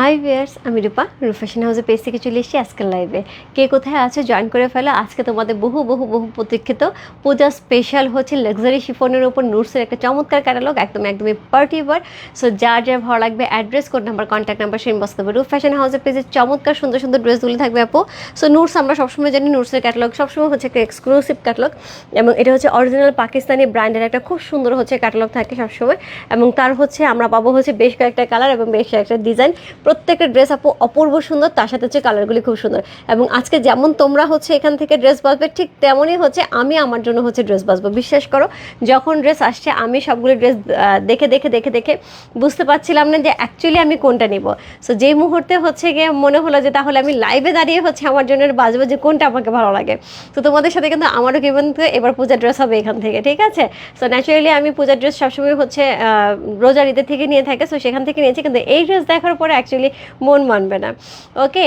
High viewers আমি রূপা। রূপফ্যাশন হাউসে page থেকে চলে এসেছি আজকের লাইভে কে কোথায় আছে জয়েন করে ফেলো? আজকে তোমাদের বহু বহু বহু প্রতীক্ষিত পূজা স্পেশাল হচ্ছে লাক্সারি শিফনের ওপর নুটসের একটা চমৎকার ক্যাটালগ একদম, একদমই পার্টি ওয়ার সো যার যার ভালো লাগবে address code number contact number সেই বসতে হবে রূপ ফ্যাশন হাউসের পেজে চমৎকার সুন্দর সুন্দর ড্রেসগুলো থাকবে আপু। সো নুটস আমরা সবসময় জানি নুটসের ক্যাটালগ সবসময় হচ্ছে একটা এক্সক্লুসিভ ক্যাটালগ এবং এটা হচ্ছে অরিজিনাল পাকিস্তানি ব্র্যান্ডের একটা খুব সুন্দর হচ্ছে ক্যাটালগ থাকে সবসময়। এবং তার হচ্ছে আমরা পাবো হচ্ছে বেশ কয়েকটা কালার এবং বেশ কয়েকটা ডিজাইন প্রত্যেকটা ড্রেস আপু অপূর্ব সুন্দর, তার সাথে হচ্ছে কালারগুলি খুব সুন্দর। এবং আজকে যেমন তোমরা হচ্ছে এখান থেকে ড্রেস বাসবে ঠিক তেমনই হচ্ছে আমি আমার জন্য হচ্ছে ড্রেস বাসবো বিশ্বাস করো, যখন ড্রেস আসছে, আমি সবগুলো ড্রেস দেখে দেখে দেখে দেখে বুঝতে পারছিলাম না যে অ্যাকচুয়ালি আমি কোনটা নিব। সো যেই মুহূর্তে হচ্ছে গিয়ে মনে হলো যে তাহলে আমি লাইভে দাঁড়িয়ে হচ্ছে আমার জন্য বাজবো যে কোনটা আমাকে ভালো লাগে। তো তোমাদের সাথে কিন্তু আমারও কিন্তু এবার পূজার ড্রেস হবে এখান থেকে, ঠিক আছে? সো ন্যাচারালি আমি পূজার ড্রেস সবসময় হচ্ছে রোজার ঈদের থেকে নিয়ে থাকে। সো সেখান থেকে নিয়েছি, কিন্তু এই ড্রেস দেখার পরে অ্যাকচুয়ালি মন মানবে না। ওকে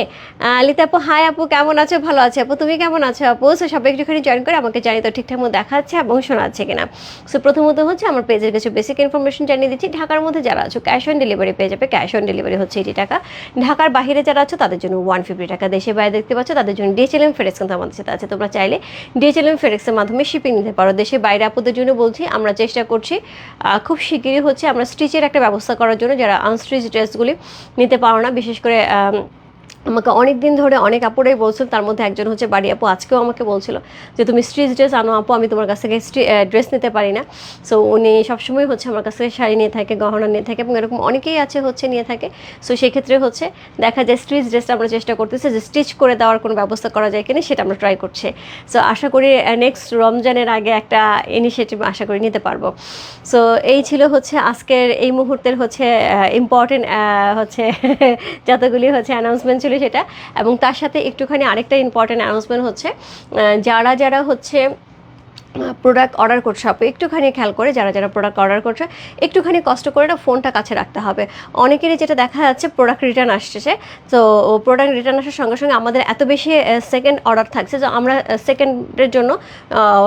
লিতা আপু হাই আপু, কেমন আছো? ভালো আছে আপু, তুমি কেমন আছো আপু? সো সবাই একটুখানি জয়েন করে আমাকে জানি তো ঠিকঠাক মতো দেখাচ্ছে এবং শোনাচ্ছে কিনা। সো প্রথমত হচ্ছে আমার পেজের কিছু বেসিক ইনফরমেশন জানিয়ে দিচ্ছি। ঢাকার মধ্যে যারা আছো ক্যাশ অন ডেলিভারি পেয়ে যাবে। ক্যাশ অন ডেলিভারি হচ্ছে এইটি টাকা। ঢাকার বাইরে যারা আছো, তাদের জন্য ওয়ান ফিফটি টাকা। দেশে বাইরে দেখতে পাচ্ছ, তাদের জন্য ডিএচএলএম ফেরেক্স কিন্তু আমাদের সাথে আছে। তোমরা চাইলে ডিএচএলএম ফেরেক্সের মাধ্যমে শিপিং নিতে পারো। দেশে বাইরে আপুদের জন্য বলছি, আমরা চেষ্টা করছি খুব শিগগিরই হচ্ছে আমরা স্টিচের একটা ব্যবস্থা করার জন্য, যারা আনস্টিচ ড্রেসগুলি নিতে পারো না বিশেষ করে আমাকে অনেক দিন ধরে অনেক আপুরাই বলছিল, তার মধ্যে একজন হচ্ছে বাড়ি আপু আজকেও আমাকে বলছিল যে, তুমি স্ট্রিচ ড্রেস আনো আপু, আমি তোমার কাছ থেকে ড্রেস নিতে পারি না। সো উনি সবসময় হচ্ছে আমার কাছ থেকে শাড়ি নিয়ে থাকে, গহনা নিয়ে থাকে এবং এরকম অনেকেই আছে হচ্ছে নিয়ে থাকে। সো সেক্ষেত্রে হচ্ছে দেখা যায় স্ট্রিচ ড্রেসটা আমরা চেষ্টা করতেছি যে স্টিচ করে দেওয়ার কোনো ব্যবস্থা করা যায় কিনা, সেটা আমরা ট্রাই করছি। সো আশা করি নেক্সট রমজানের আগে একটা ইনিশিয়েটিভ আশা করি নিতে পারব। সো এই ছিল হচ্ছে আজকের এই মুহূর্তের হচ্ছে ইম্পর্টেন্ট হচ্ছে যতগুলি হচ্ছে অ্যানাউন্সমেন্ট ছিল সেটা। এবং তার সাথে একটুখানি আরেকটা ইম্পর্টেন্ট অ্যানাউন্সমেন্ট হচ্ছে যারা যারা হচ্ছে প্রোডাক্ট অর্ডার করছে। আপু, একটুখানি খেয়াল করে যারা যারা প্রোডাক্ট অর্ডার করছে, একটুখানি কষ্ট করে না ফোনটা কাছে রাখতে হবে। অনেকেরই যেটা দেখা যাচ্ছে প্রোডাক্ট রিটার্ন আসছে। তো প্রোডাক্ট রিটার্ন আসার সঙ্গে সঙ্গে আমাদের এত বেশি সেকেন্ড অর্ডার থাকছে যে আমরা সেকেন্ডের জন্য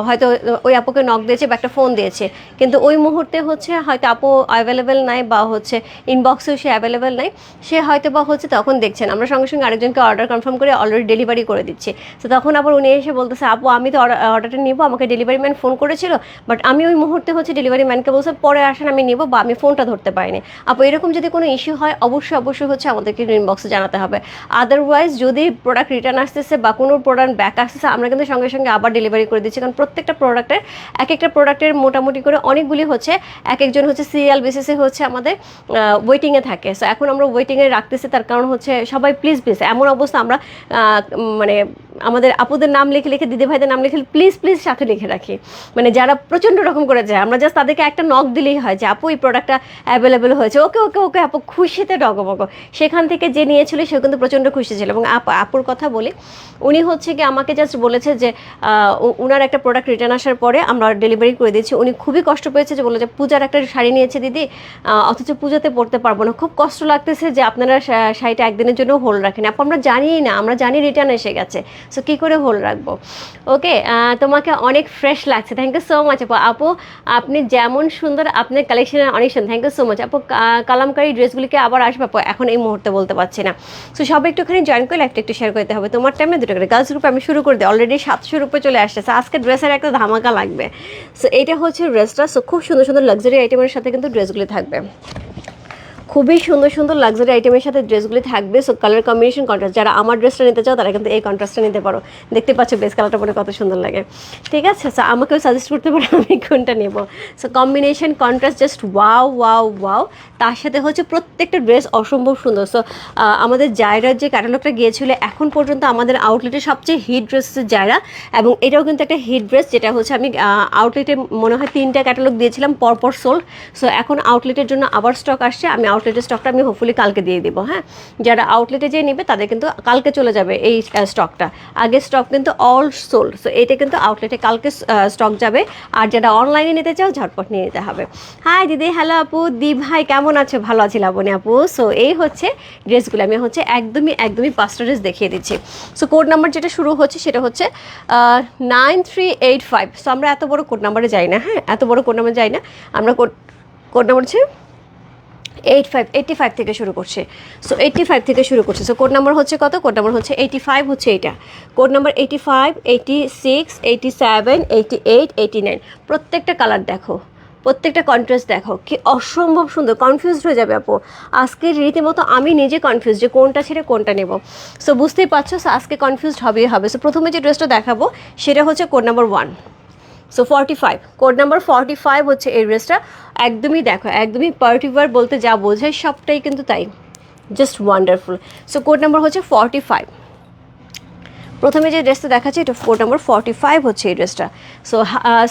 হয়তো ওই আপুকে নক দিয়েছে বা একটা ফোন দিয়েছে। কিন্তু ওই মুহূর্তে হচ্ছে হয়তো আপু অ্যাভেলেবেল নাই বা হচ্ছে ইনবক্সেও সে অ্যাভেলেবেল নাই। সে হয়তো বা হচ্ছে তখন দেখছেন আমরা সঙ্গে সঙ্গে আরেকজনকে অর্ডার কনফার্ম করে অলরেডি ডেলিভারি করে দিচ্ছি। তো তখন আবার উনি এসে বলতেছে, আপু, আমি তো অর্ডারটা নিব, আমাকে ডেলিভারি ম্যান ফোন করেছিল বাট আমি ওই মুহূর্তে হচ্ছে ডেলিভারি ম্যানকে বলছে, পরে আসেন, আমি নেব বা আমি ফোনটা ধরতে পারিনি। আপু, এরকম যদি কোনো ইস্যু হয়, অবশ্যই অবশ্যই হচ্ছে আমাদেরকে ইনবক্সে জানাতে হবে। আদারওয়াইজ যদি প্রোডাক্ট রিটার্ন আসতেছে বা কোনো প্রোডাক্ট ব্যাক আসতেছে, আমরা কিন্তু সঙ্গে সঙ্গে আবার ডেলিভারি করে দিচ্ছি। কারণ প্রত্যেকটা প্রোডাক্টের এক একটা প্রোডাক্টের মোটামুটি করে অনেকগুলি হচ্ছে এক একজন হচ্ছে সিরিয়াল বেসিসে হচ্ছে আমাদের ওয়েটিংয়ে থাকে। সো এখন আমরা ওয়েটিংয়ে রাখতেছি, তার কারণ হচ্ছে সবাই প্লিজ প্লিজ এমন অবস্থা আমরা মানে আমাদের আপুদের নাম লিখে লিখে দিদি ভাইদের নাম লিখে প্লিজ প্লিজ সাথে লিখে রাখি। মানে যারা প্রচণ্ড রকম করে যায়, আমরা জাস্ট তাদেরকে একটা নক দিলেই হয় যে, আপু, এই প্রোডাক্টটা অ্যাভেলেবেল হয়েছে। ওকে ওকে ওকে, আপু খুশিতে ডগমগ। সেখান থেকে যে নিয়েছিল সে কিন্তু প্রচণ্ড খুশি ছিল। এবং আপ, আপুর কথা বলি, উনি হচ্ছে কি আমাকে জাস্ট বলেছে যে উনার একটা প্রোডাক্ট রিটার্ন আসার পরে আমরা ডেলিভারি করে দিচ্ছি উনি খুবই কষ্ট পেয়েছে যে বলে যে, পূজার একটা শাড়ি নিয়েছে দিদি অথচ পুজোতে পড়তে পারব না। খুব কষ্ট লাগতেছে যে, আপনারা শাড়িটা একদিনের জন্য হোল্ড রাখেন। আপু, আমরা জানিই না, আমরা জানি রিটার্ন এসে গেছে। সো কী করে হোল্ড রাখব? ওকে তোমাকে অনেক ফ্রেশ লাগছে। থ্যাংক ইউ সো মাচ আপু। আপু, আপনি যেমন সুন্দর আপনার কালেকশনের অনেক সুন্দর। থ্যাংক ইউ সো মাচ আপু কালামকারী ড্রেসগুলিকে আবার আসবে, আপু। এখন এই মুহূর্তে বলতে পারছি না। সো সবাই একটুখানি জয়েন করে লাইফটা একটু শেয়ার করতে হবে। তোমার টাইমে দুটো করে। গার্লস গ্রুপ আমি শুরু করে দিই। অলরেডি সাতশো রুপে চলে আসছে। আজকে ড্রেসের একটা ধামাকা লাগবে। সো এইটা হচ্ছে ড্রেসটা সো খুব সুন্দর সুন্দর লাক্সারি আইটেমের সাথে কিন্তু ড্রেসগুলি থাকবে। খুবই সুন্দর সুন্দর লাক্সারি আইটেমের সাথে ড্রেসগুলি থাকবে। সো কালার কম্বিনেশন কন্ট্রাস্ট যারা আমার ড্রেসটা নিতে চাও, তারা কিন্তু এই কন্ট্রাস্টটা নিতে পারো। দেখতে পাচ্ছ বেস কালারটা পরে কত সুন্দর লাগে। ঠিক আছে? সো আমাকেও সাজেস্ট করতে পারো আমি কোনটা নেব। So combination contrast just wow wow wow তার সাথে হচ্ছে প্রত্যেকটা ড্রেস অসম্ভব সুন্দর। সো আমাদের জায়রার যে ক্যাটালগটা গিয়েছিল, এখন পর্যন্ত আমাদের আউটলেটে সবচেয়ে হিট ড্রেস হচ্ছে জায়রা। এবং এটাও কিন্তু একটা হিট ড্রেস যেটা হচ্ছে আমি আউটলেটে মনে হয় তিনটা ক্যাটালগ দিয়েছিলাম, পরপর সোল্ড সো এখন আউটলেটের জন্য আবার স্টক আসছে। আমি আউটলেটের স্টকটা আমি হোপফুলি কালকে দিয়ে দিব হ্যাঁ? যারা আউটলেটে যেয়ে নেবে, তাদের কিন্তু কালকে চলে যাবে এই স্টকটা আগে স্টক কিন্তু অল সোল্ড সো এটা কিন্তু আউটলেটে কালকে স্টক যাবে। আর যারা অনলাইনে নিতে চাও, ঝটপট নিয়ে নিতে হবে। হাই দিদি। হ্যালো আপু। দি ভাই কেমন আছো? ভালো আছি লাবণী আপু। সো এই হচ্ছে ড্রেসগুলো আমি হচ্ছে একদমই একদমই পাঁচটা ড্রেস দেখিয়ে দিচ্ছি। সো কোড নাম্বার যেটা শুরু হচ্ছে সেটা হচ্ছে nine three eight five so আমরা এত বড় কোড নাম্বারে যাই না হ্যাঁ? এত বড় কোড নাম্বার যাই না। আমরা কোড কোড নাম্বার হচ্ছে এইট ফাইভ এইটটি ফাইভ থেকে শুরু করছে। সো এইটটি ফাইভ থেকে শুরু করছে। সো কোড নাম্বার হচ্ছে কত? কোড নাম্বার হচ্ছে এইটি ফাইভ হচ্ছে এটা। Code number eighty five eighty six eighty seven eighty eight eighty nine প্রত্যেকটা কালার দেখো। প্রত্যেকটা কন্ট্রাস্ট দেখো। কি অসম্ভব সুন্দর। কনফিউজড হয়ে যাবে আপু। আজকে রীতিমতো আমি নিজে কনফিউজ যে কোনটা ছেড়ে কোনটা নেব। সো বুঝতেই পারছ আজকে কনফিউজড হবেই হবে। সো প্রথমে যে ড্রেসটা দেখাবো, সেটা হচ্ছে code number one so forty five code number forty five হচ্ছে এই ড্রেসটা একদমই দেখো, একদমই পার্টিকুলার বলতে যা বোঝায়, সবটাই কিন্তু তাই। Just wonderful so code number হচ্ছে ফর্টি ফাইভ প্রথমে যে ড্রেসটা দেখাচ্ছি, এটা কোড নাম্বার ফর্টি ফাইভ হচ্ছে এই ড্রেসটা। সো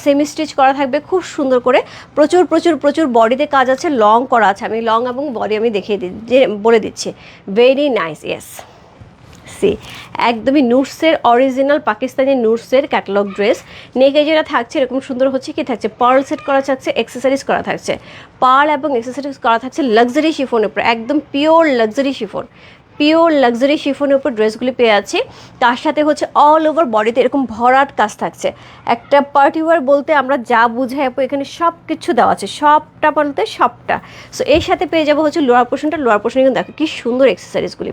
সেমি স্টিচ করা থাকবে, খুব সুন্দর করে। প্রচুর প্রচুর প্রচুর বডিতে কাজ আছে লং করা আছে। আমি লং এবং বডি আমি দেখিয়ে যে, বলে দিচ্ছি। ভেরি নাইস ইয়েস সি একদমই নুটসের অরিজিনাল পাকিস্তানি নুটসের ক্যাটালগ ড্রেস নেকে যেটা থাকছে, এরকম সুন্দর হচ্ছে কি, থাকছে পার্ল সেট করা থাকছে এক্সেসারিজ করা থাকছে। পার্ল এবং এক্সেসারিজ করা থাকছে লাক্সারি শিফনের উপর, একদম pure luxury chiffon pure luxury শিফনের উপর ড্রেসগুলি পেয়ে আছি। তার সাথে হচ্ছে অল ওভার বডিতে এরকম ভরাট কাজ থাকছে। একটা পার্টিওয়ার বলতে আমরা যা বুঝাই আপু, এখানে সব কিছু দেওয়া আছে। সবটা বলতে সবটা। সো এর সাথে পেয়ে যাব হচ্ছে লোয়ার পোর্শনটা লোয়ার পোর্শন কিন্তু দেখো কি সুন্দর এক্সেসারিজগুলি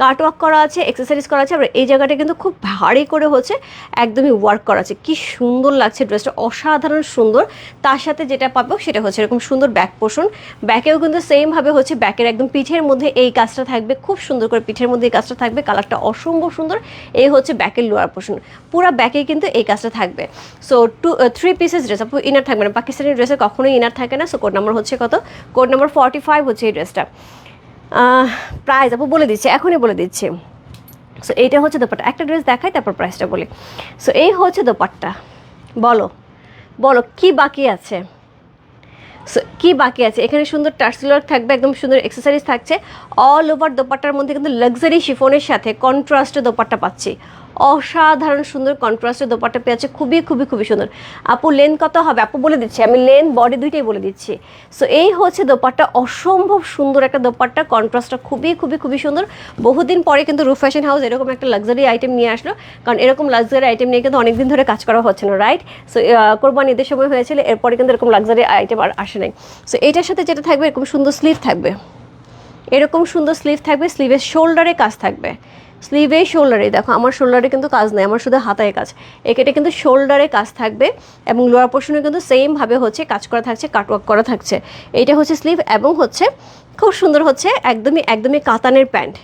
কাট ওয়ার্ক করা আছে এক্সেসারিজ করা আছে। আবার এই জায়গাটা কিন্তু খুব ভারী করে হচ্ছে একদমই ওয়ার্ক করা আছে। কি সুন্দর লাগছে ড্রেসটা, অসাধারণ সুন্দর। তার সাথে যেটা পাবো সেটা হচ্ছে এরকম সুন্দর ব্যাক পোর্শন ব্যাকেও কিন্তু সেমভাবে হচ্ছে ব্যাকের একদম পিঠের মধ্যে এই কাজটা থাকবে। খুব সুন্দর করে পিঠের মধ্যে এই কাজটা থাকবে। কালারটা অসম্ভব সুন্দর। এই হচ্ছে ব্যাকের লোয়ার পোর্শন। পুরো ব্যাকে কিন্তু এই কাজটা থাকবে। So two three pieces dress আপু ইনার থাকবে না। পাকিস্তানি ড্রেসে কখনোই ইনার থাকে না। সো কোড নাম্বার হচ্ছে কত? কোড নাম্বার ফর্টি ফাইভ হচ্ছে এই ড্রেসটা প্রাইস আপু, বলে দিচ্ছে। এখনই বলে দিচ্ছি। সো এইটা হচ্ছে দোপাট্টা। একটা ড্রেস দেখাই, তারপর প্রাইসটা বলি। সো এই হচ্ছে দোপাট্টা। বলো। বলো, কি বাকি আছে? কি বাকি আছে? এখানে সুন্দর টার্সিলর থাকবে, একদম সুন্দর এক্সেসারিজ থাকছে। অল ওভার দোপাট্টার মধ্যে কিন্তু লাক্সারি শিফনের সাথে কন্ট্রাস্টে দোপাট্টা পাচ্ছি। অসাধারণ সুন্দর কন্ট্রাস্টের দোপাট্টা পেয়েছে, খুবই খুবই খুবই সুন্দর। আপু লেন কত হবে? আপু বলে দিচ্ছি, আমি লেন বডি দুইটাই বলে দিচ্ছি। সো এই হচ্ছে দোপাট্টা, অসম্ভব সুন্দর একটা দোপাট্টা, কন্ট্রাস্টটা খুবই খুবই খুবই সুন্দর। বহুদিন পরে কিন্তু রুফ ফ্যাশন হাউস এরকম একটা লাক্সারি আইটেম নিয়ে আসলো, কারণ এরকম লাক্সারি আইটেম নিয়ে কিন্তু অনেকদিন ধরে কাজ করা হচ্ছে না রাইট সো কোরবান ঈদের সময় হয়েছিল, এরপরে কিন্তু এরকম লাক্সারি আইটেম আর আসে নাই। সো এটার সাথে যেটা থাকবে, এরকম সুন্দর স্লিভ থাকবে। এরকম সুন্দর স্লিভ থাকবে স্লিভের শোল্ডারে কাজ থাকবে। স্লিভে শোল্ডারে দেখো, আমার শোল্ডারে কিন্তু কাজ নেই, আমার শুধু হাতায় কাজ। একেটে কিন্তু শোল্ডারে কাজ থাকবে এবং লোয়ার পোর্শনে কিন্তু সেমভাবে হচ্ছে কাজ করা থাকছে কাটওয়ার্ক করা থাকছে। এইটা হচ্ছে স্লিভ এবং হচ্ছে খুব সুন্দর হচ্ছে একদমই একদমই কাতানের প্যান্ট।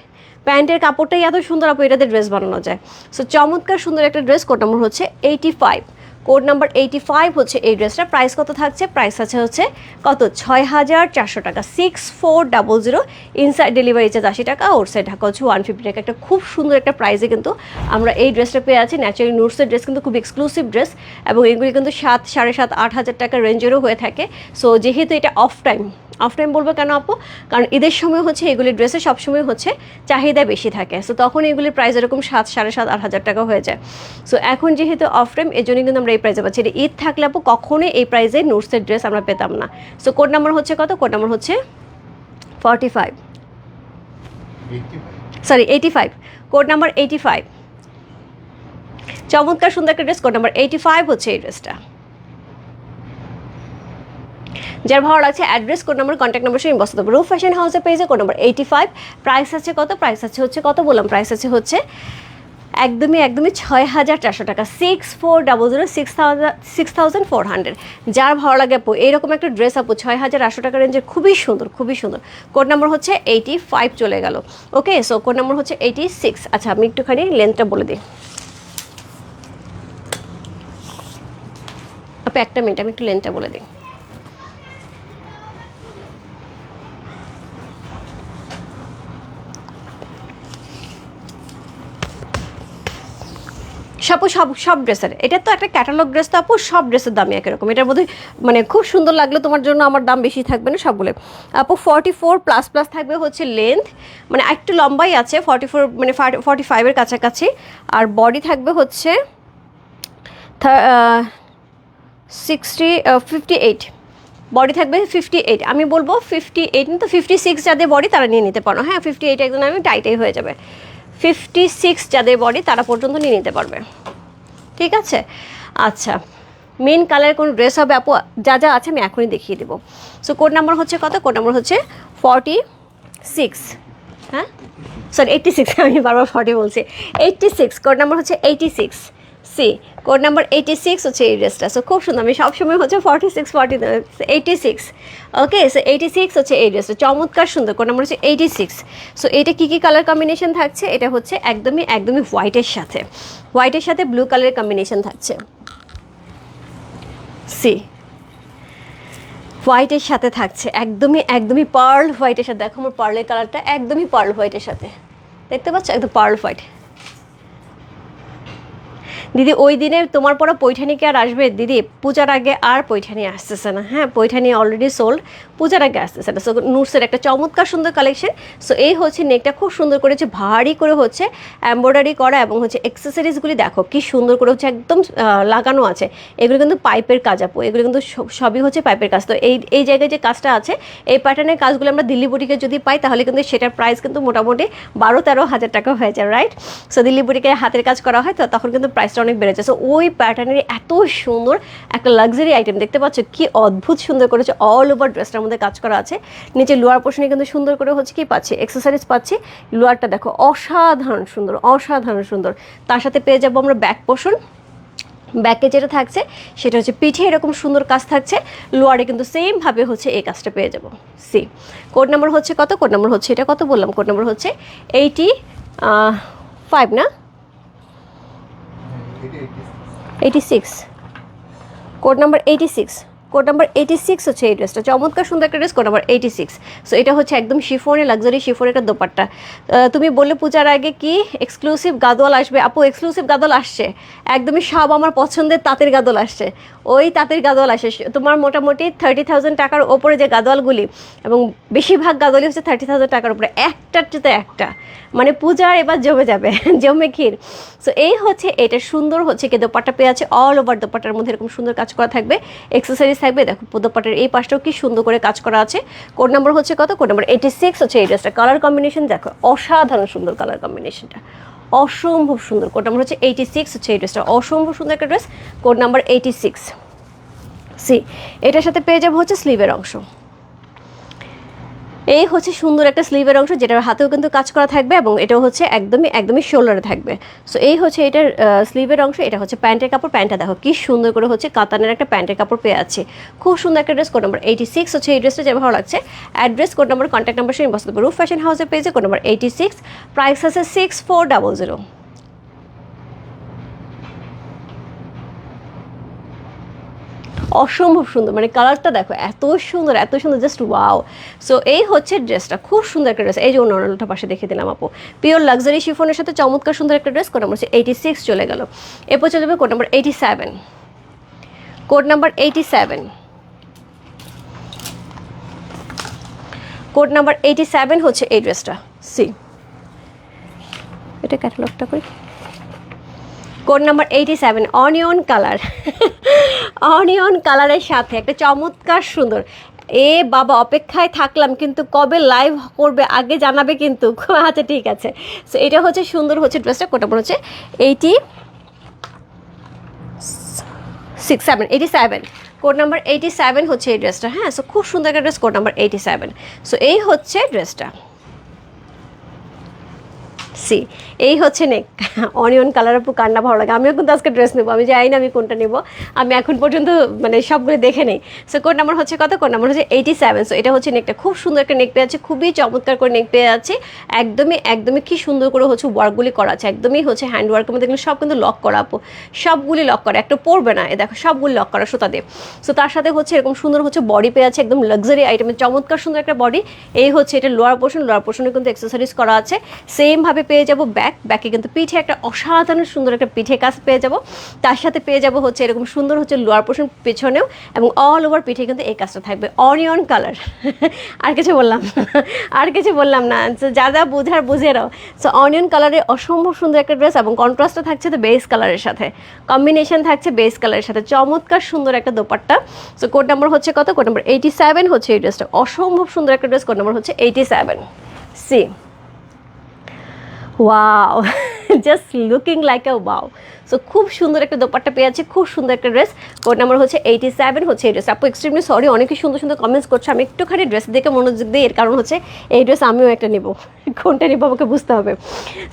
প্যান্টের কাপড়টাই এত সুন্দর, আপু, এটাতে ড্রেস বানানো যায়। সো চমৎকার সুন্দর একটা ড্রেস কোট নম্বর হচ্ছে eighty five code number eighty five হচ্ছে এই ড্রেসটা। প্রাইস কত থাকছে? প্রাইস আছে হচ্ছে কত? ছয় হাজার চারশো টাকা। Six four double zero inside delivery charge আশি টাকা ওর সাইড ঢাকা হচ্ছে ওয়ান ফিফটি টাকা। একটা খুব সুন্দর একটা প্রাইসে কিন্তু আমরা এই ড্রেসটা পেয়ে আছি। ন্যাচারালি নুটসের ড্রেস কিন্তু খুব এক্সক্লুসিভ ড্রেস এবং এগুলি কিন্তু সাত, সাড়ে সাত, আট হাজার টাকা রেঞ্জেরও হয়ে থাকে। সো যেহেতু এটা অফ টাইম অফ টাইম বলব কেন আপু? কারণ ঈদের সময় হচ্ছে এগুলির ড্রেসে সবসময় হচ্ছে চাহিদা বেশি থাকে। সো তখন এগুলির প্রাইস এরকম সাত সাড়ে সাত আট হাজার টাকা হয়ে যায়। সো এখন যেহেতু অফ টাইম এই জন্য কিন্তু আমরা এই প্রাইসে পাচ্ছি। এটা ঈদ থাকলে আপু কখনোই এই প্রাইসে নোটসের ড্রেস আমরা পেতাম না। সো কোড নাম্বার হচ্ছে কত? কোড নাম্বার হচ্ছে forty five sorry eighty five code number eighty five চমৎকার সুন্দর একটা dress code number eighty five হচ্ছে এই ড্রেসটা যার ভালো লাগছে address, code number contact number সঙ্গে বসতে হবে রুফ ফ্যাশন হাউসের পেজে code number eighty five price আছে কত? প্রাইস আছে হচ্ছে কত বললাম? প্রাইস আছে হচ্ছে একদমই একদমই ছয় হাজার চারশো টাকা। Six four double zero six thousand six thousand four hundred যার ভালো লাগে আপু এইরকম একটা ড্রেস আপু, ছয় হাজার আটশো টাকা রেঞ্জের খুবই সুন্দর খুবই সুন্দর। কোড নাম্বার হচ্ছে এইটি ফাইভ চলে গেল। ওকে সো কোড নম্বর হচ্ছে এইটি সিক্স আচ্ছা আমি একটুখানি লেন্থটা বলে দিই। আপু, একটা মিনিট আমি একটু লেন্থটা বলে দিই। সব সব সব ড্রেসের এটা তো একটা ক্যাটালগ ড্রেস তো আপু, সব ড্রেসের দামই একরকম। এটার মধ্যে মানে খুব সুন্দর লাগল তোমার জন্য আমার দাম বেশি থাকবে না সবগুলো আপু ফর্টি ফোর প্লাস প্লাস থাকবে হচ্ছে লেন্থ মানে একটু লম্বাই আছে ফর্টি ফোর মানে ফর্টি ফাইভের কাছাকাছি। আর বডি থাকবে হচ্ছে সিক্সটি ফিফটি এইট বডি থাকবে ফিফটি এইট আমি বলব ফিফটি এইট তো ফিফটি সিক্স যাদের বডি তারা নিয়ে নিতে পারো। হ্যাঁ ফিফটি এইট একজন আমি টাইটাই হয়ে যাবে। ফিফটি সিক্স যাদের বডি তারা পর্যন্ত নিয়ে নিতে পারবে। ঠিক আছে? আচ্ছা মেন কালার কোন ড্রেস হবে? আপু, যা যা আছে আমি এখনই দেখিয়ে দেবো। সো কোড নাম্বার হচ্ছে কত? কোড নাম্বার হচ্ছে ফর্টি সিক্স হ্যাঁ? সরি এইটটি সিক্স আমি বারবার ফর্টি বলছি। এইটটি সিক্স কোড নাম্বার হচ্ছে eighty six C code number eighty six হচ্ছে এই ড্রেসটা সো খুব সুন্দর। আমি সবসময় হচ্ছে forty six forty eighty six okay so eighty six হচ্ছে এই ড্রেসটা চমৎকার সুন্দর। কোড নাম্বার হচ্ছে এইটি সিক্স সো এটা কী কী কালার কম্বিনেশন থাকছে? এটা হচ্ছে একদমই একদমই হোয়াইটের সাথে। হোয়াইটের সাথে ব্লু কালারের কম্বিনেশন থাকছে। সি হোয়াইটের সাথে থাকছে। একদমই একদমই পার্ল হোয়াইটের সাথে। দেখো আমার পার্লের কালারটা একদমই পার্ল হোয়াইটের সাথে। দেখতে পাচ্ছ? একদম পার্ল হোয়াইট দিদি, ওই দিনে তোমার পরে পৈঠানি কি আর আসবে? দিদি, পূজার আগে আর পৈঠানি আসতেছে না। হ্যাঁ পৈঠানি অলরেডি সোল্ড পূজার আগে আসতেছে না। সো নুটসের একটা চমৎকার সুন্দর কালেকশন সো এই হচ্ছে নেকটা খুব সুন্দর করেছে ভারী করে হচ্ছে এমব্রয়ডারি করা এবং হচ্ছে অ্যাক্সেসরিজগুলি দেখো কি সুন্দর করে হচ্ছে একদম লাগানো আছে। এগুলো কিন্তু পাইপের কাজ আপু, এগুলো কিন্তু সব- সবই হচ্ছে পাইপের কাজ। তো এই এই জায়গায় যে কাজটা আছে, এই প্যাটার্নের কাজগুলো আমরা দিল্লি বুটিকে যদি পাই, তাহলে কিন্তু সেটার প্রাইস কিন্তু মোটামুটি বারো তেরো হাজার টাকা হয়ে যায় রাইট সো দিল্লি বুটিকে হাতের কাজ করা হয়, তো তখন কিন্তু প্রাইসটা অনেক বেড়েছে। সো ওই প্যাটার্নের এত সুন্দর একটা লাক্সারি আইটেম দেখতে পাচ্ছ কি অদ্ভুত সুন্দর করেছে। অল ওভার ড্রেসটার মধ্যে কাজ করা আছে। নিচে লোয়ার পোর্শনে কিন্তু সুন্দর করে হচ্ছে কি পাচ্ছি এক্সেসারিজ পাচ্ছি। লোয়ারটা দেখো, অসাধারণ সুন্দর অসাধারণ সুন্দর। তার সাথে পেয়ে যাব আমরা ব্যাক পোর্শন ব্যাকে যেটা থাকছে, সেটা হচ্ছে পিঠে এরকম সুন্দর কাজ থাকছে। লোয়ারে কিন্তু সেমভাবে হচ্ছে এই কাজটা পেয়ে যাব। সি কোড নাম্বার হচ্ছে কত? কোড নাম্বার হচ্ছে এটা কত বললাম? কোড নাম্বার হচ্ছে এইটি ফাইভ না? Eighty six code number eighty six code number eighty six হচ্ছে এই ড্রেসটা চমৎকার, সুন্দর একটা dress code number eighty six so এটা হচ্ছে একদম শিফোনে লাক্সারি শিফোনের একটা দোপাট্টা। তুমি বললে পূজার আগে কি এক্সক্লুসিভ গাদোয়াল আসবে? আপু এক্সক্লুসিভ গাদোয়াল আসছে। একদমই সব আমার পছন্দের তাঁতের গাদোয়াল আসছে। ওই তাঁতের গাদোয়াল আসে। তোমার মোটামুটি থার্টি থাউজেন্ড টাকার ওপরে যে গাদোয়ালগুলি, এবং বেশিরভাগ গাদোয়ালই হচ্ছে থার্টি থাউজেন্ড টাকার উপরে একটার চেয়ে একটা। মানে পূজার এবার জমে যাবে, জমে ক্ষীর। সো এই হচ্ছে, এটা সুন্দর হচ্ছে কি দোপাট্টা পেয়ে আছে অল ওভার দোপাট্টার মধ্যে এরকম সুন্দর কাজ করা থাকবে। এক্সেসারিজ থাকবে। দেখো পদ্মপাটের এই পাশটাও কি সুন্দর করে কাজ করা আছে। কোড নাম্বার হচ্ছে কত? কোড নাম্বার এইটি সিক্স হচ্ছে এই ড্রেসটা। কালার কম্বিনেশন দেখো, অসাধারণ সুন্দর কালার কম্বিনেশনটা অসম্ভব সুন্দর। কোড নাম্বার হচ্ছে এইটি সিক্স হচ্ছে এই ড্রেসটা। অসম্ভব সুন্দর একটা dress. Code number eighty six C এটার সাথে পেয়ে যাব হচ্ছে স্লিভের অংশ। এই হচ্ছে সুন্দর একটা স্লিভের অংশ, যেটার হাতেও কিন্তু কাজ করা থাকবে এবং এটাও হচ্ছে একদমই একদমই শোল্ডারে থাকবে। সো এই হচ্ছে এটার স্লিভের অংশ, এটা হচ্ছে প্যান্টের কাপড়। প্যান্টটা দেখো, কি সুন্দর করে হচ্ছে কাতানের একটা প্যান্টের কাপড় পেয়ে আছে। খুব সুন্দর একটা dress code number eighty six হচ্ছে এই ড্রেসটা যে ভালো লাগছে। Address code number contact number সেই বসতে রুফ ফ্যাশন হাউসের পেজে code number eighty six price আছে সিক্স ফোর ডাবল জিরো অসম্ভব সুন্দর। মানে কালারটা দেখো, এত সুন্দর এত সুন্দর জাস্ট ওয়াও সো এই হচ্ছে ড্রেসটা, খুব সুন্দর একটা ড্রেস। এই যে অন্যটা পাশে দেখে দিলাম আপু। পিওর লাক্সারি শিফনের সাথে চমৎকার সুন্দর একটা ড্রেস কোড নাম্বার হচ্ছে এইটি সিক্স চলে গেল। এরপর চলে যাবে code number eighty seven code number eighty seven code number eighty seven হচ্ছে এই ড্রেসটা। সি এটা ক্যাটালগটা করি। Code number eighty seven onion colour onion কালারের সাথে একটা চমৎকার সুন্দর। এ বাবা, অপেক্ষায় থাকলাম, কিন্তু কবে লাইভ করবে আগে জানাবে কিন্তু। আচ্ছা ঠিক আছে। সো এটা হচ্ছে সুন্দর হচ্ছে ড্রেসটা কোটা হচ্ছে eighty six seven eighty seven code number eighty seven হচ্ছে এই ড্রেসটা হ্যাঁ? সো খুব সুন্দর একটা dress code number eighty seven so এই হচ্ছে ড্রেসটা সি, এই হচ্ছে নেক অনিয়ন কালার আপু কান্না ভালো লাগে। আমিও কিন্তু আজকে ড্রেস নেব। আমি জানি না আমি কোনটা নেব। আমি এখন পর্যন্ত মানে সবগুলো দেখে নেই। সো কোড নাম্বার হচ্ছে কত? কোড নাম্বার হচ্ছে এইটি সেভেন সো এটা হচ্ছে নেকটা খুব সুন্দর একটা নেক পেয়ে আছে। খুবই চমৎকার করে নেক পেয়ে আছে। একদমই একদমই কি সুন্দর করে হচ্ছে ওয়ার্কগুলি করা আছে। একদমই হচ্ছে হ্যান্ড ওয়ার্কের মধ্যে সব কিন্তু লক করা, আপু। সবগুলি লক করা। একটা পড়বে না। এ দেখো, সবগুলি লক করা সুতা দিয়ে। সো তার সাথে হচ্ছে এরকম সুন্দর হচ্ছে বডি পেয়ে আছে একদম লাক্সারি আইটেমের চমৎকার সুন্দর একটা বডি এই হচ্ছে এটা লোয়ার পোর্শন লোয়ার পোর্শনে কিন্তু এক্সেসরিজ করা আছে। সেমভাবে পেয়ে যাব ব্যাক ব্যাকে কিন্তু পিঠে একটা অসাধারণ সুন্দর একটা পিঠে কাজ পেয়ে যাব। তার সাথে পেয়ে যাব হচ্ছে এরকম সুন্দর হচ্ছে লোয়ার পোর্শন পেছনেও এবং অল ওভার পিঠে কিন্তু এই কাজটা থাকবে। অনিয়ন কালার আর কিছু বললাম। আর কিছু বললাম না। যা যা বুঝার বুঝে নাও সো অনিয়ন কালারের অসম্ভব সুন্দর একটা ড্রেস এবং কন্ট্রাস্টটা থাকছে তো বেস কালারের সাথে। কম্বিনেশন থাকছে বেস কালারের সাথে। চমৎকার সুন্দর একটা দোপাট্টা। সো কোড নাম্বার হচ্ছে কত? কোড নাম্বার এইটি সেভেন হচ্ছে এই ড্রেসটা অসম্ভব সুন্দর একটা ড্রেস কোড নাম্বার হচ্ছে eighty seven C wow just looking like a wow so খুব সুন্দর একটা দোপাট্টা পেয়ে আছে খুব সুন্দর একটা ড্রেস কোড নাম্বার হচ্ছে এইটি সেভেন হচ্ছে এই ড্রেস আপু এক্সট্রিমলি সরি অনেকে সুন্দর সুন্দর কমেন্টস করছে। আমি একটুখানি ড্রেস দেখে মনোযোগ দিই এর কারণ হচ্ছে এই ড্রেস আমিও একটা নেব। কোনটা নেব আমাকে বুঝতে হবে।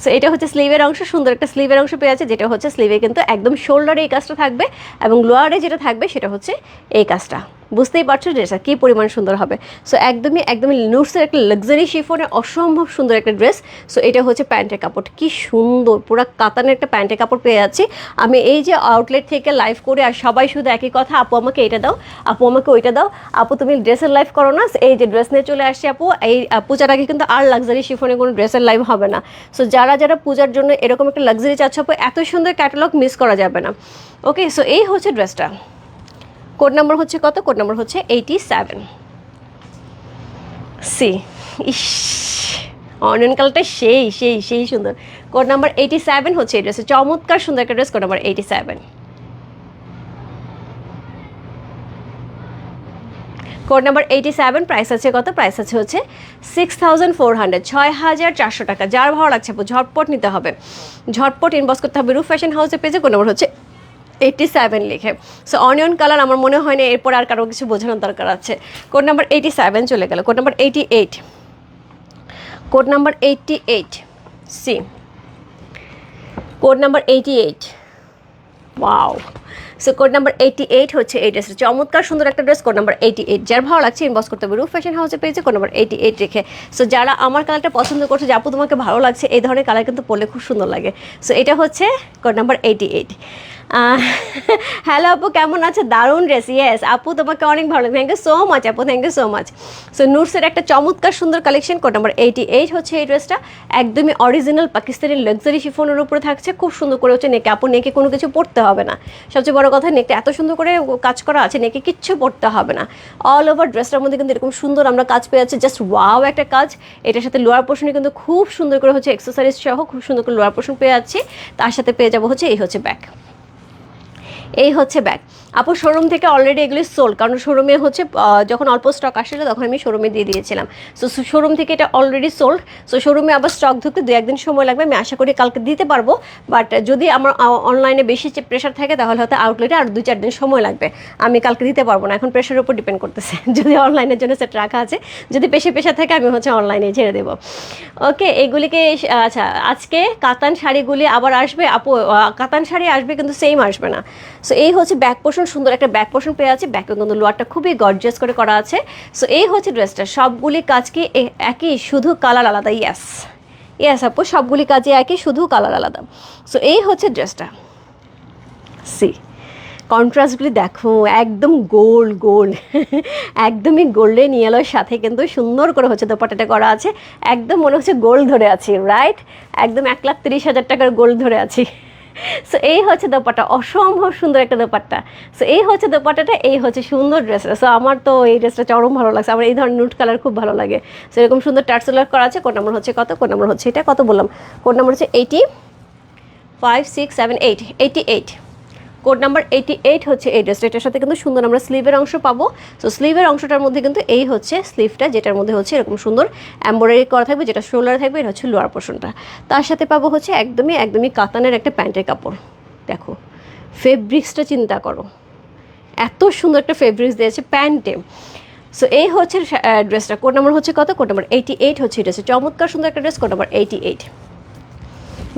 সো এটা হচ্ছে স্লিভের অংশ, সুন্দর একটা স্লিভের অংশ পেয়ে আছে যেটা হচ্ছে স্লিভে কিন্তু একদম শোল্ডারে এই কাজটা থাকবে এবং লোয়ারে যেটা থাকবে সেটা হচ্ছে এই কাজটা। বুঝতেই পারছ ড্রেসটা কী পরিমাণ সুন্দর হবে। সো একদমই একদমই নুটসের একটা লাক্সারি শিফনের অসম্ভব সুন্দর একটা ড্রেস সো এটা হচ্ছে প্যান্টের কাপড়। কি সুন্দর, পুরো কাতানের একটা প্যান্টের কাপড় পেয়ে যাচ্ছি। আমি এই যে আউটলেট থেকে লাইভ করে আর সবাই শুধু একই কথা, আপু আমাকে এটা দাও, আপু আমাকে ওইটা দাও। আপু, তুমি ড্রেসের লাইভ করো না, এই যে ড্রেস নিয়ে চলে আসছি আপু, এই পূজার আগে কিন্তু আর লাক্সারি শিফনে কোনো ড্রেসের লাইভ হবে না। সো যারা যারা পূজার জন্য এরকম একটা লাক্সারি চাচ্ছ আপু, এত সুন্দর ক্যাটালগ মিস করা যাবে না। ওকে সো এই হচ্ছে ড্রেসটা কোড নাম্বার হচ্ছে কত? কোড নাম্বার হচ্ছে এইটি সেভেন সি। ইস। অনিয়ন কালারটা সেই সেই সেই সুন্দর। কোড নাম্বার এইটি সেভেন হচ্ছে এই ড্রেসে। চমৎকার সুন্দর একটা dress code number eighty seven code number eighty seven price আছে কত? প্রাইস আছে হচ্ছে সিক্স থাউজেন্ড ফোর হান্ড্রেড ছয় হাজার চারশো টাকা। যার ভালো লাগছে, ঝটপট নিতে হবে। ঝটপট ইনবক্স করতে হবে। রুফ ফ্যাশন হাউসে পেজে কোড নাম্বার হচ্ছে এইটটি সেভেন লিখে। সো অনিয়ন কালার আমার মনে হয় না, এরপর আর কারও কিছু বোঝানোর দরকার আছে। কোড নাম্বার এইটি সেভেন চলে গেল। Code number eighty eight code number eighty eight C code number eighty eight wow so code number eighty eight হচ্ছে এই ড্রেসের চমৎকার সুন্দর একটা dress code number eighty eight যার ভালো লাগছে ইনবক্স করতে হবে। রুফ ফ্যাশন হাউসে পেয়েছে কোড নাম্বার এইটি এইট রেখে। সো যারা আমার কালারটা পছন্দ করছে, যে আপু তোমাকে ভালো লাগছে, এই ধরনের কালার কিন্তু পরলে খুব সুন্দর লাগে। সো এটা হচ্ছে code number eighty eight hello আপু, কেমন আছে? দারুণ ড্রেস ইয়েস আপু, তোমাকে অনেক ভালো লাগে থ্যাংক ইউ সো মাচ আপু thank you so much so নুটসের একটা চমৎকার সুন্দর collection code number eighty eight হচ্ছে এই ড্রেসটা একদমই অরিজিনাল পাকিস্তানি লাক্সারি শিফনের উপরে থাকছে। খুব সুন্দর করে হচ্ছে নেকে আপু নেকে কোনো কিছু পড়তে হবে না। সবচেয়ে বড় কথা নেকটা এত সুন্দর করে কাজ করা আছে নেকে কিচ্ছু পড়তে হবে না। অল ওভার ড্রেসটার মধ্যে কিন্তু এরকম সুন্দর আমরা কাজ পেয়ে যাচ্ছি। জাস্ট ওয়াও একটা কাজ। এটার সাথে লোয়ার পোর্শনে কিন্তু খুব সুন্দর করে হচ্ছে এক্সারসাইজ সহ খুব সুন্দর করে লোয়ার পোর্শন পেয়ে যাচ্ছি। তার সাথে পেয়ে যাব হচ্ছে এই হচ্ছে ব্যাক এই হচ্ছে ব্যাগ। আপু শোরুম থেকে অলরেডি এগুলি সোল্ড কারণ শোরুমে হচ্ছে যখন অল্প স্টক আসলে তখন আমি শোরুমে দিয়ে দিয়েছিলাম। সো শোরুম থেকে এটা অলরেডি সোল্ড সো শোরুমে আবার স্টক ঢুকতে দু একদিন সময় লাগবে, আমি আশা করি কালকে দিতে পারব বাট যদি আমার অনলাইনে বেশি যে প্রেশার থাকে, তাহলে হয়তো আউটলেটে আর দুই চার দিন সময় লাগবে, আমি কালকে দিতে পারব না, এখন প্রেশারের উপর ডিপেন্ড করতেছে, যদি অনলাইনের জন্য সেট রাখা আছে, যদি বেশি প্রেশার থাকে, আমি হচ্ছে অনলাইনে ছেড়ে দেবো। ওকে এগুলিকে আচ্ছা আজকে কাতান শাড়িগুলি আবার আসবে, আপু কাতান শাড়ি আসবে কিন্তু সেম আসবে না। সো এই হচ্ছে ব্যাক পোর্শন সুন্দর একটা ব্যাক পোর্শন পেয়ে আছে। ব্যাকে কিন্তু লোয়ারটা খুবই গর্জিয়াস করে করা আছে। সো এই হচ্ছে ড্রেসটা সবগুলি কাজ কি একই, শুধু কালার আলাদা? ইয়াস ইয়াস আপু, সবগুলি কাজে একই, শুধু কালার আলাদা। সো এই হচ্ছে ড্রেসটা সি কন্ট্রাস্টগুলি দেখো, একদম গোল্ড গোল্ড একদমই গোল্ডেন ইয়েলোর সাথে কিন্তু সুন্দর করে হচ্ছে দোপাটাটা করা আছে। একদম মনে হচ্ছে গোল্ড ধরে আছি রাইট একদম এক লাখ তিরিশ হাজার টাকার গোল্ড ধরে আছি। সো এই হচ্ছে দোপাট্টা, অসম্ভব সুন্দর একটা দোপাট্টা। সো এই হচ্ছে দোপাট্টাটা, এই হচ্ছে সুন্দর ড্রেস সো আমার তো এই ড্রেসটা চরম ভালো লাগছে। আমার এই ধরনের নুট কালার খুব ভালো লাগে। সো এরকম সুন্দর টার্সেলার করা আছে কোন নম্বর হচ্ছে কত কোন নম্বর হচ্ছে এটা, কত বললাম? কোন নম্বর হচ্ছে eighty five six seven eight eighty eight code number eighty eight হচ্ছে এই ড্রেসটা এটার সাথে কিন্তু সুন্দর আমরা স্লিভের অংশ পাবো। তো স্লিভের অংশটার মধ্যে কিন্তু এই হচ্ছে স্লিভটা যেটার মধ্যে হচ্ছে এরকম সুন্দর এম্ব্রয়ডারি করা থাকবে, যেটা শোল্ডারে থাকবে, এটা হচ্ছে লোয়ার পোর্শনটা তার সাথে পাবো হচ্ছে একদমই একদমই কাতানের একটা প্যান্টের কাপড়। দেখো ফেব্রিক্সটা চিন্তা করো। এত সুন্দর একটা ফেব্রিক্স দিয়েছে প্যান্টে। সো এই হচ্ছে ড্রেসটা কোড নাম্বার হচ্ছে কত? কোড নাম্বার এইটি এইট হচ্ছে ড্রেসে চমৎকার সুন্দর একটা dress code number eighty eight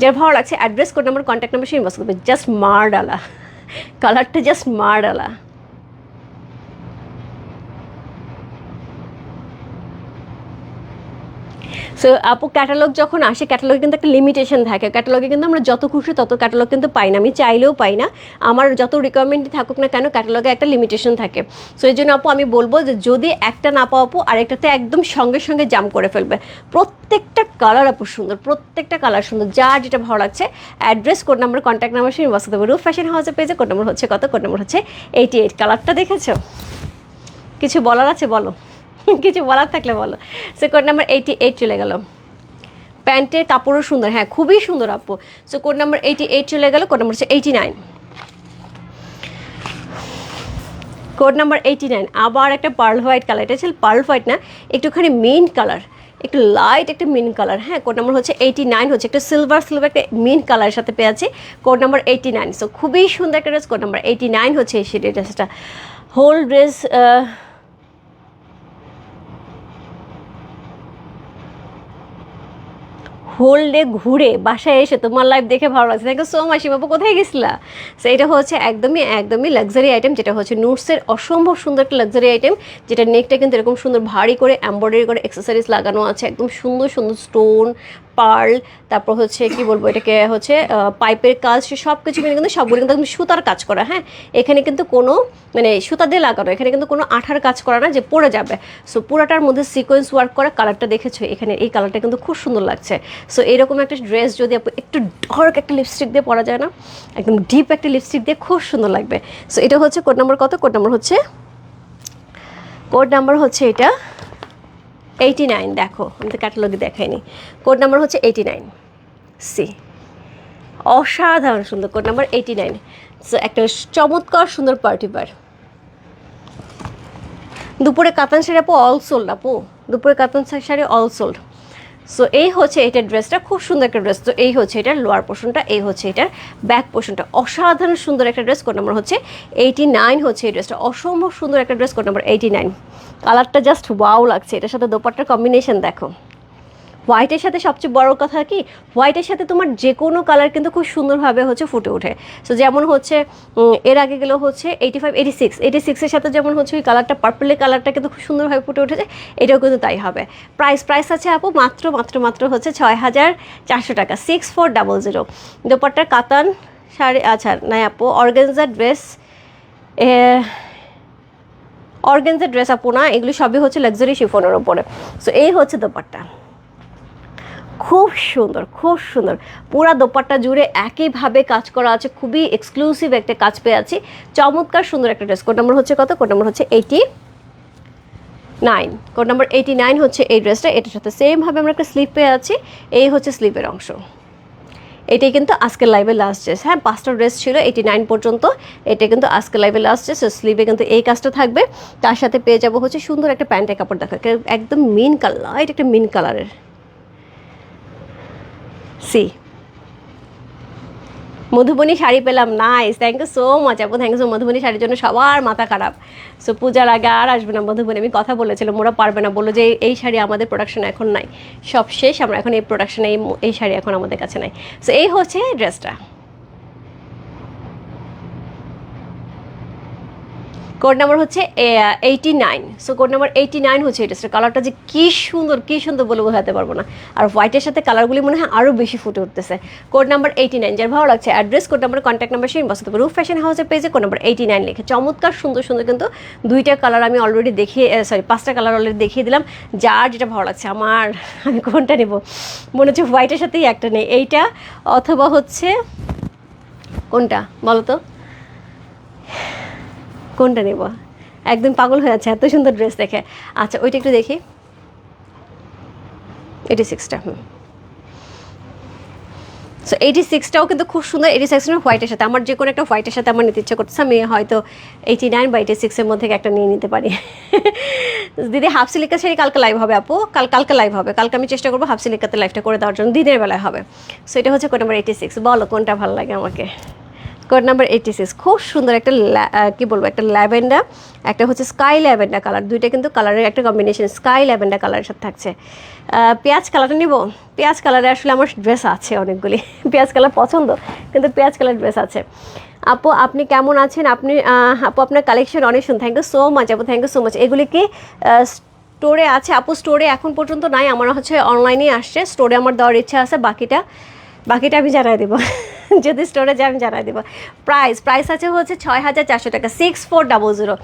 যার ভালো লাগছে address code number contact number সেই করবে। জাস্ট মারডালা কালারটা জাস্ট মারডালা সো আপু ক্যাটালগ যখন আসে ক্যাটালগে কিন্তু একটা লিমিটেশন থাকে। ক্যাটালগে কিন্তু আমরা যত খুশি তত ক্যাটালগ কিন্তু পাই না। আমি চাইলেও পাই না। আমার যত রিকোয়ারমেন্ট থাকুক না কেন ক্যাটালগে একটা লিমিটেশন থাকে। সো এই জন্য আপু, আমি বলব যে যদি একটা না পাও আপু, আরেকটাতে একদম সঙ্গে সঙ্গে জাম করে ফেলবে। প্রত্যেকটা কালার আপু সুন্দর, প্রত্যেকটা কালার সুন্দর। যার যেটা ভালো লাগছে address code number contact number সেই বাসাতে হবে রুফ ফ্যাশন হাউসে পেজে কোড নাম্বার হচ্ছে কত কোড নাম্বার হচ্ছে এইটি এইট কালারটা দেখেছ? কিছু বলার আছে? বলো। কিছু বলার থাকলে বলো। সে কোড নাম্বার এইটি এইট চলে গেল। প্যান্টের কাপড়ও সুন্দর হ্যাঁ খুবই সুন্দর আপু। So code number eighty eight চলে গেল কোড নাম্বার হচ্ছে eighty nine code number eighty nine আবার একটা পার্ল হোয়াইট কালার এটা ছিল পার্ল হোয়াইট না, একটুখানি মেন কালার একটু লাইট একটা মিন কালার হ্যাঁ কোড নাম্বার হচ্ছে এইটি নাইন হচ্ছে একটা সিলভার সিলভার একটা মিন কালারের সাথে পেয়েছি code number eighty nine so খুবই সুন্দর একটা dress code number eighty nine হচ্ছে সেটি ড্রেসটা হোল ড্রেস হোল ডে ঘুরে বাসায় এসে তোমার লাইফ দেখে ভালো লাগছে। থ্যাংক ইউ সো মাচ বাবু কোথায় গেছিলা? সো এটা হচ্ছে একদমই একদমই লাক্সারি আইটেম যেটা হচ্ছে নুটসের অসম্ভব সুন্দর একটা লাক্সারি আইটেম যেটা নেকটা কিন্তু এরকম সুন্দর ভারী করে এম্ব্রয়ডারি করে এক্সেসারিজ লাগানো আছে। একদম সুন্দর সুন্দর স্টোন পার্ল, তারপর হচ্ছে কি বলব এটাকে হচ্ছে পাইপের কাজ সব কিছু মিলে কিন্তু সবগুলো কিন্তু সুতার কাজ করা হ্যাঁ? এখানে কিন্তু কোনো মানে সুতা দিয়ে লাগানো, এখানে কিন্তু কোনো আঠার কাজ করা না যে পড়ে যাবে। সো পুরাটার মধ্যে সিকোয়েন্স ওয়ার্ক করা কালারটা দেখেছ? এখানে এই কালারটা কিন্তু খুব সুন্দর লাগছে। সো এরকম একটা ড্রেস যদি একটু ডার্ক একটা লিপস্টিক দিয়ে পরা যায় না, একদম ডিপ একটা লিপস্টিক দিয়ে খুব সুন্দর লাগবে। সো এটা হচ্ছে কোড নাম্বার কত? কোড নাম্বার হচ্ছে কোড নাম্বার হচ্ছে এটা এইটি নাইন দেখো, আমি তো ক্যাটালগে দেখাইনি। কোড নাম্বার হচ্ছে এইটি নাইন সি অসাধারণ সুন্দর কোড নাম্বার এইটি নাইন একটা চমৎকার সুন্দর পার্টি বার দুপুরে কাতান শাড়ি আপু অল সোল্ড আপু। দুপুরে কাতান শাড়ি অল সোল্ড সো এই হচ্ছে এটার ড্রেসটা খুব সুন্দর একটা ড্রেস তো এই হচ্ছে এটার লোয়ার পোর্শনটা এই হচ্ছে এটার ব্যাক পোর্শনটা অসাধারণ সুন্দর একটা ড্রেস কোড নাম্বার হচ্ছে এইটি নাইন হচ্ছে এই ড্রেসটা অসম্ভব সুন্দর একটা dress code number eighty nine কালারটা জাস্ট ওয়াও লাগছে। এটার সাথে দোপাট্টার কম্বিনেশন দেখো। হোয়াইটের সাথে সবচেয়ে বড় কথা কি? হোয়াইটের সাথে তোমার যে কোনো কালার কিন্তু খুব সুন্দরভাবে হচ্ছে ফুটে ওঠে। সো যেমন হচ্ছে এর আগে গেলেও হচ্ছে এইটি ফাইভ এইটি সিক্স এইটি সিক্সের সাথে যেমন হচ্ছে ওই কালারটা পার্পলের কালারটা কিন্তু খুব সুন্দরভাবে ফুটে উঠেছে, এটাও কিন্তু তাই হবে। প্রাইস প্রাইস আছে আপু, মাত্র মাত্র মাত্র হচ্ছে ছয় হাজার চারশো টাকা। সিক্স ফোর ডাবল জিরো দোপাট্টার কাতান শাড়ি আচ্ছা নাই আপু অর্গেনজা ড্রেস অর্গেনজা ড্রেস আপু না, এগুলি সবই হচ্ছে লাক্সারি শিফনের ওপরে সো এই হচ্ছে দোপাট্টা। খুব সুন্দর খুব সুন্দর। পুরা দোপাট্টা জুড়ে একইভাবে কাজ করা আছে, খুবই এক্সক্লুসিভ একটা কাজ পেয়ে আছি। চমৎকার সুন্দর একটা ড্রেস কোড নাম্বার হচ্ছে কত? কোড নাম্বার হচ্ছে eighty nine code number eighty nine হচ্ছে এই ড্রেসটা এটার সাথে সেমভাবে আমরা একটা স্লিপ পেয়ে আছি, এই হচ্ছে স্লিপের অংশ। এটাই কিন্তু আজকের লাইভে লাস্ট ড্রেস হ্যাঁ পাঁচটা ড্রেস ছিল এইটি নাইন পর্যন্ত, এটা কিন্তু আজকের লাইভে লাস্ট ড্রেস স্লিভে কিন্তু এই কাজটা থাকবে। তার সাথে পেয়ে যাব হচ্ছে সুন্দর একটা প্যান্টের কাপড় দেখা একদম মিন কালার লাইট একটা মিন কালারের সি। মধুবনী শাড়ি পেলাম nice thank you so much আপু থ্যাংক ইউ সো মধুবনী শাড়ির জন্য সবার মাথা খারাপ। সো পূজার আগে আর আসবে না, মধুবনী, আমি কথা বলেছিলাম, ওরা পারবে না, বলল যে এই- শাড়ি আমাদের প্রোডাকশন এখন নাই। সব শেষ, আমরা এখন এই প্রোডাকশনে এই শাড়ি এখন আমাদের কাছে নাই। সো এই হচ্ছে ড্রেসটা কোড নাম্বার হচ্ছে eighty nine so code number eighty nine হচ্ছে এই ড্রেসটা কালারটা যে কী সুন্দর কী সুন্দর বলে বোঝাতে পারব না। আর হোয়াইটের সাথে কালারগুলি মনে হয় আরও বেশি ফুটে উঠতেছে। কোড নাম্বার এইটি নাইন যার ভালো লাগছে address code number contact number সেই বসতে রুফ ফ্যাশন হাউসের পেজে কোড নাম্বার এইটি নাইন লিখে। চমৎকার, সুন্দর সুন্দর কিন্তু দুইটা কালার আমি অলরেডি দেখিয়ে সরি পাঁচটা কালার অলরেডি দেখিয়ে দিলাম। যার যেটা ভালো লাগছে, আমার, আমি কোনটা নেব? মনে হচ্ছে হোয়াইটের সাথেই একটা নেই। এইটা অথবা হচ্ছে, কোনটা বলো তো? কোনটা নেব? একদম পাগল হয়ে যাচ্ছে, এত সুন্দর ড্রেস দেখে। আচ্ছা ওইটা একটু দেখি। এইটি সিক্সটা হুম। সো এইটি সিক্সটাও কিন্তু খুব সুন্দর এইটি সিক্স হোয়াইটের সাথে। আমার যে কোনো একটা হোয়াইটের সাথে আমার নিতে ইচ্ছে করতেছে, আমি হয়তো এইটি নাইন বা এইটি সিক্সের মধ্যে একটা নিয়ে নিতে পারি। দিদি হাফ সিলিকা শাড়ি কালকে লাইভ হবে আপু। কাল, কালকে লাইভ হবে। কালকে আমি চেষ্টা করব হাফ সিলিকাতে লাইভটা করে দেওয়ার জন্য, দিনের বেলায় হবে। সো এটা হচ্ছে কোড নাম্বার এইটি সিক্স বলো, কোনটা ভালো লাগে আমাকে? কোড নাম্বার এইটি সিক্স খুব সুন্দর একটা কি বলব, একটা ল্যাভেন্ডার, একটা হচ্ছে স্কাই ল্যাভেন্ডার কালার দুইটা কিন্তু কালারের একটা কম্বিনেশন স্কাই ল্যাভেন্ডার কালারের সাথে থাকছে। পেঁয়াজ কালারটা নিব? পেঁয়াজ কালারে আসলে আমার ড্রেস আছে অনেকগুলি। পেঁয়াজ কালার পছন্দ, কিন্তু পেঁয়াজ কালার ড্রেস আছে। আপু, আপনি কেমন আছেন? আপনি আপু, আপনার কালেকশন অনেক সুন্দর। থ্যাংক ইউ সো মাচ আপু থ্যাংক ইউ সো মাচ এগুলি কি স্টোরে আছে? আপু স্টোরে এখন পর্যন্ত নাই, আমার হচ্ছে অনলাইনেই আসছে। স্টোরে আমার দেওয়ার ইচ্ছা আছে, বাকিটা বাকিটা আমি জানাই দেবো। যদি স্টোরে আমি জানাই দেবো। প্রাইস প্রাইস আছে হচ্ছে ছয় হাজার চারশো টাকা সিক্স ফোর ডাবল জিরো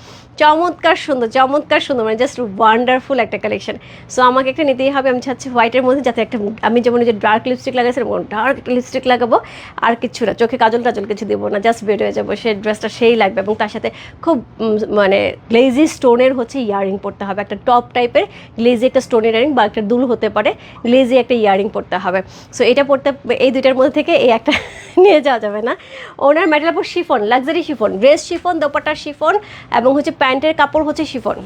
চমৎকার সুন্দর চমৎকার সুন্দর মানে জাস্ট ওয়ান্ডারফুল একটা কালেকশন সো আমাকে একটা নিতেই হবে, আমি চাচ্ছি হোয়াইটের মধ্যে যাতে একটা, আমি যেমন যে ডার্ক লিপস্টিক লাগাইছি, এরকম ডার্ক লিপস্টিক লাগাবো, আর কিছু না, চোখে কাজল টাজল কিছু দেবো না জাস্ট বের হয়ে যাব সেই ড্রেসটা সেই লাগবে, এবং তার সাথে খুব মানে গ্লেজি স্টোনের হচ্ছে ইয়ারিং পরতে হবে, একটা টপ টাইপের গ্লেজি একটা স্টোনের ইয়ারিং বা একটা দুল হতে পারে গ্লেজি একটা ইয়ারিং পরতে হবে। সো এটা পড়তে এই দুইটার মধ্যে থেকে এই একটা নিয়ে যাওয়া যাবে না। ওনার material chiffon luxury chiffon dress chiffon দোপাট্টার chiffon, এবং হচ্ছে প্যান্টের কাপড় হচ্ছে শিফন।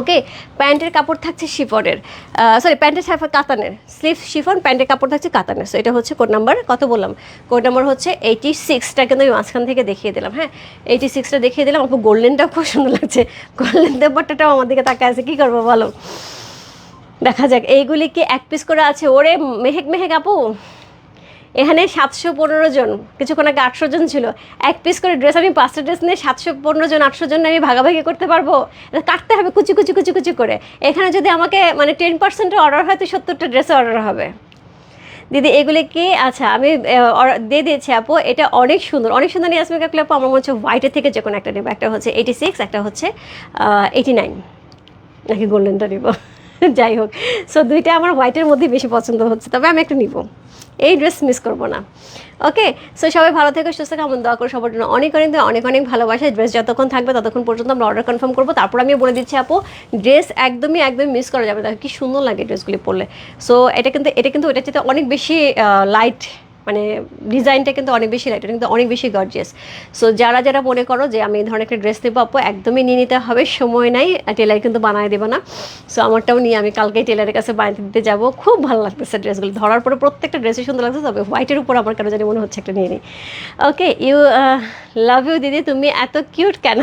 ওকে প্যান্টের কাপড় থাকছে শিফনের। সরি প্যান্টের কাতানের। স্লিভ শিফন, প্যান্টের কাপড় থাকছে কাতানের। সো এটা হচ্ছে কোড নাম্বার কত বললাম। কোড নাম্বার হচ্ছে এইটি সিক্সটা কিন্তু আমি মাঝখান থেকে দেখিয়ে দিলাম হ্যাঁ? এইটি সিক্সটা দেখিয়ে দিলাম আপু গোল্ডেনটাও খুব সুন্দর লাগছে। গোল্ডেন দেবটাটাও আমার দিকে তাকায় আছে, কী করব বলো? দেখা যাক, এইগুলি কি এক পিস করে আছে? ওরে, মেহেক মেহেক আপু। এখানে সাতশো পনেরো জন, কিছুক্ষণ আগে আটশো জন ছিল। এক পিস করে ড্রেস আমি পাঁচটা ড্রেস নিয়ে সাতশো পনেরো জন, আটশো জন আমি ভাগাভাগি করতে পারব? কাটতে হবে কুচি কুচি কুচি কুচি করে। এখানে যদি আমাকে মানে টেন পার্সেন্টের অর্ডার হয়, তো সত্তরটা ড্রেসে অর্ডার হবে। দিদি, এগুলি কি? আচ্ছা আমি দিয়ে দিয়েছি আপু। এটা অনেক সুন্দর অনেক সুন্দর নিয়ে আসবে আপু। আমার মনে হচ্ছে হোয়াইটের থেকে যে কোনো একটা নেব। একটা হচ্ছে এইটি সিক্স একটা হচ্ছে এইটি নাইন নাকি গোল্ডেনটা নিব? যাই হোক। সো দুইটা আমার হোয়াইটের মধ্যেই বেশি পছন্দ হচ্ছে, তবে আমি একটা নিব। এই ড্রেস মিস করব না। ওকে সো সবাই ভালো থেকে, সুস্থ কেমন দোয়া করে সবার জন্য অনেক অনেক অনেক অনেক ভালোবাসা। ড্রেস যতক্ষণ থাকবে, ততক্ষণ পর্যন্ত আমরা অর্ডার কনফার্ম করব। তারপর আমি বলে দিচ্ছি, আপু ড্রেস একদমই একদমই মিস করা যাবে দেখো কি সুন্দর লাগে ড্রেসগুলি পরলে। সো এটা কিন্তু এটা কিন্তু ওটার চেয়ে অনেক বেশি লাইট মানে ডিজাইনটা কিন্তু অনেক বেশি লাইট কিন্তু অনেক বেশি গর্জিয়াস সো যারা যারা মনে করো যে আমি এই ধরনের একটা ড্রেস নেব, আপু, একদমই নিয়ে নিতে হবে, সময় নাই টেলার কিন্তু বানায় দেবো না। সো আমারটাও নিয়ে আমি কালকে টেলারের কাছে বানিয়ে দিতে যাব। খুব ভালো লাগতেছে ড্রেসগুলো ধরার পরে প্রত্যেকটা ড্রেসই সুন্দর লাগছে, তবে হোয়াইটের উপর আমার কেন জানি মনে হচ্ছে একটা নিয়ে নিই। ওকে ইউ লাভ ইউ দিদি, তুমি এত কিউট কেন?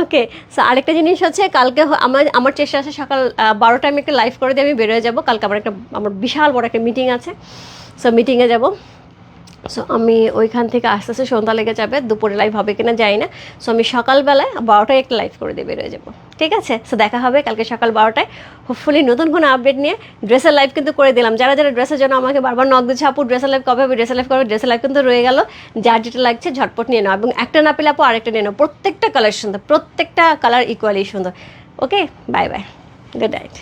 ওকে সো আরেকটা জিনিস হচ্ছে, কালকে আমার আমার চেষ্টা আছে সকাল বারোটায় আমি একটা লাইভ করে দিয়ে আমি বেরোয় যাব। কালকে আমার একটা, আমার বিশাল বড় একটা মিটিং আছে। সো মিটিংয়ে যাব। সো আমি ওইখান থেকে আস্তে আস্তে সন্ধ্যা লেগে যাবে, দুপুরে লাইভ হবে কিনা জানি না। সো আমি সকালবেলায় বারোটায় একটা লাইভ করে দিয়ে বেরোয় যাব। ঠিক আছে? সো দেখা হবে কালকে সকাল বারোটায়। হোপফুলি নতুন কোনো আপডেট নিয়ে ড্রেসের লাইভ কিন্তু করে দিলাম। যারা যারা ড্রেসের জন্য আমাকে বারবার নক দিচ্ছে, আপু ড্রেসের লাইভ কবে হবে? ড্রেসের লাইভ কবে ড্রেসের লাইভ কিন্তু রয়ে গেল। যার যেটা লাগছে, ঝটপট নিয়ে নাও। এবং একটা না পেলে, আপু, আরেকটা নিয়ে নাও। প্রত্যেকটা কালার সুন্দর। প্রত্যেকটা কালার ইকুয়ালি সুন্দর। Okay bye bye good night